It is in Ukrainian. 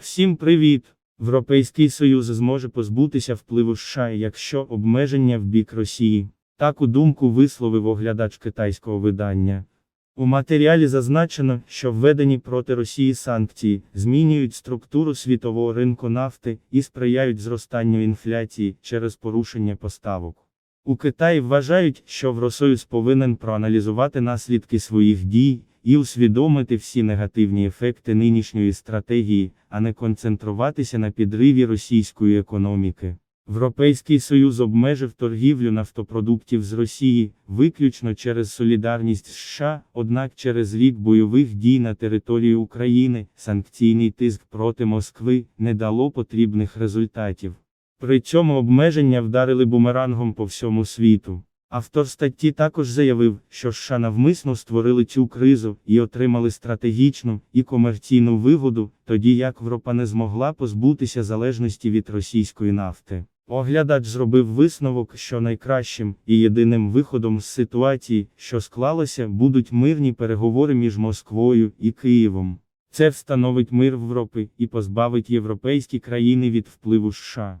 Всім привіт! Європейський Союз зможе позбутися впливу США, якщо обмеження в бік Росії. Таку думку висловив оглядач китайського видання. У матеріалі зазначено, що введені проти Росії санкції змінюють структуру світового ринку нафти і сприяють зростанню інфляції через порушення поставок. У Китаї вважають, що Євросоюз повинен проаналізувати наслідки своїх дій і усвідомити всі негативні ефекти нинішньої стратегії, а не концентруватися на підриві російської економіки. Європейський Союз обмежив торгівлю нафтопродуктів з Росії, виключно через солідарність США, однак через рік бойових дій на території України, санкційний тиск проти Москви не дало потрібних результатів. При цьому обмеження вдарили бумерангом по всьому світу. Автор статті також заявив, що США навмисно створили цю кризу і отримали стратегічну і комерційну вигоду, тоді як Європа не змогла позбутися залежності від російської нафти. Оглядач зробив висновок, що найкращим і єдиним виходом з ситуації, що склалося, будуть мирні переговори між Москвою і Києвом. Це встановить мир в Європі і позбавить європейські країни від впливу США.